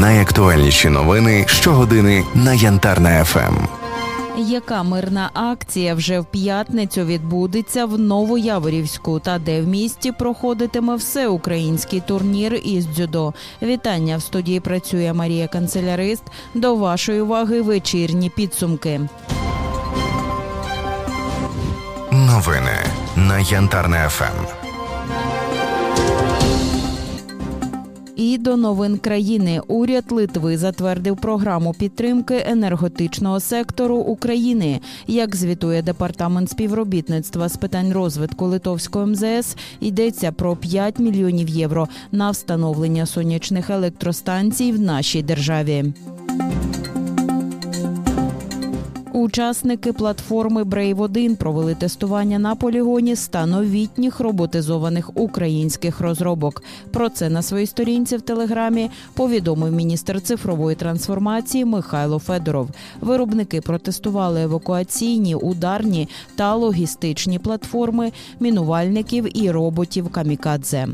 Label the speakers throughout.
Speaker 1: Найактуальніші новини щогодини на Янтарна ФМ.
Speaker 2: Яка мирна акція вже в п'ятницю відбудеться в Новояворівську та де в місті проходитиме всеукраїнський турнір із дзюдо? Вітання в студії працює Марія Канцелярист. До вашої уваги вечірні підсумки.
Speaker 1: Новини на Янтарна ФМ.
Speaker 2: І до новин країни уряд Литви затвердив програму підтримки енергетичного сектору України. Як звітує департамент співробітництва з питань розвитку Литовського МЗС, йдеться про 5 мільйонів євро на встановлення сонячних електростанцій в нашій державі. Учасники платформи Brave 1 провели тестування на полігоні ста новітніх роботизованих українських розробок. Про це на своїй сторінці в телеграмі повідомив міністр цифрової трансформації Михайло Федоров. Виробники протестували евакуаційні, ударні та логістичні платформи мінувальників і роботів Камікадзе.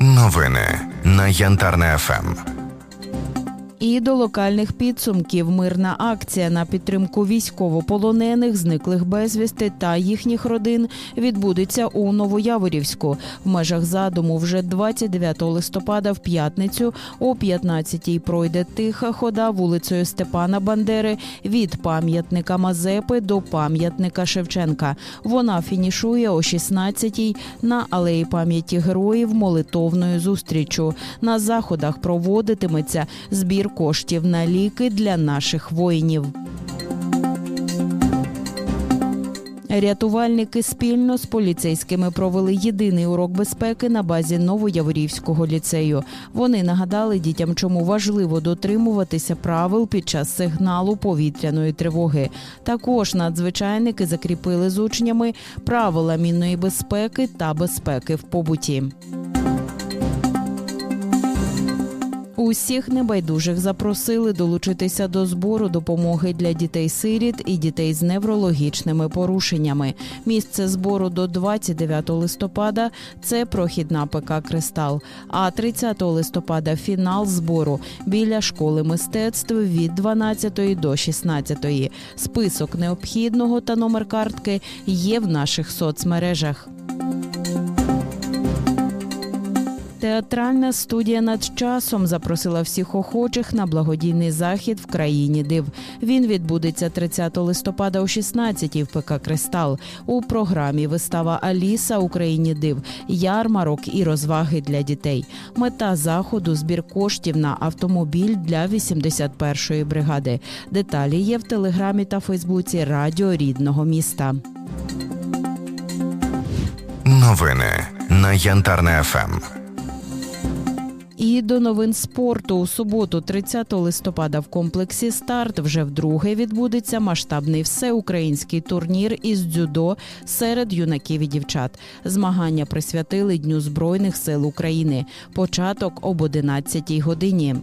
Speaker 1: Новини на Янтарна ФМ.
Speaker 2: І до локальних підсумків мирна акція на підтримку військовополонених, зниклих безвісти та їхніх родин відбудеться у Новояворівську. В межах задуму вже 29 листопада в п'ятницю о 15-й пройде тиха хода вулицею Степана Бандери від пам'ятника Мазепи до пам'ятника Шевченка. Вона фінішує о 16-й на алеї пам'яті героїв молитовною зустрічю. На заходах проводитиметься збір коштів на ліки для наших воїнів. Рятувальники спільно з поліцейськими провели єдиний урок безпеки на базі Новояворівського ліцею. Вони нагадали дітям, чому важливо дотримуватися правил під час сигналу повітряної тривоги. Також надзвичайники закріпили з учнями правила мінної безпеки та безпеки в побуті. Усіх небайдужих запросили долучитися до збору допомоги для дітей-сиріт і дітей з неврологічними порушеннями. Місце збору до 29 листопада це прохідна ПК Кристал. А 30 листопада фінал збору біля школи мистецтв від 12 до 16. Список необхідного та номер картки є в наших соцмережах. Театральна студія над часом запросила всіх охочих на благодійний захід в країні див. Він відбудеться 30 листопада о 16 в ПК Кристал. У програмі вистава Аліса Україні див, ярмарок і розваги для дітей. Мета заходу збір коштів на автомобіль для 81-ї бригади. Деталі є в телеграмі та Фейсбуці Радіо рідного міста.
Speaker 1: Новини на Янтарна ФМ.
Speaker 2: І до новин спорту у суботу, 30 листопада, в комплексі старт вже вдруге відбудеться масштабний всеукраїнський турнір із дзюдо серед юнаків і дівчат. Змагання присвятили Дню Збройних сил України. Початок об 11 годині.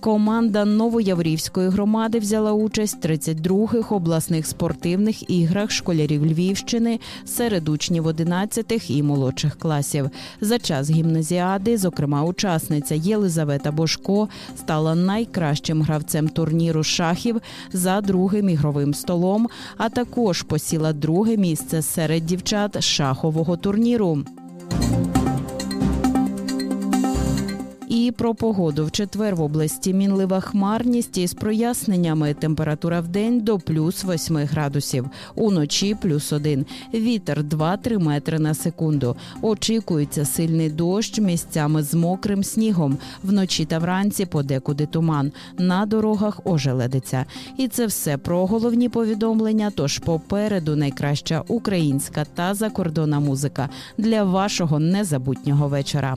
Speaker 2: Команда Новояврівської громади взяла участь в 32-х обласних спортивних іграх школярів Львівщини серед учнів 11-х і молодших класів. За час гімназіади, зокрема, учасниця Єлизавета Бошко стала найкращим гравцем турніру шахів за другим ігровим столом, а також посіла друге місце серед дівчат шахового турніру. І про погоду в четвер в області мінлива хмарність із проясненнями. Температура в день до плюс 8 градусів, уночі плюс 1. Вітер 2-3 метри на секунду. Очікується сильний дощ місцями з мокрим снігом. Вночі та вранці подекуди туман. На дорогах ожеледиться. І це все про головні повідомлення. Тож попереду найкраща українська та закордонна музика для вашого незабутнього вечора.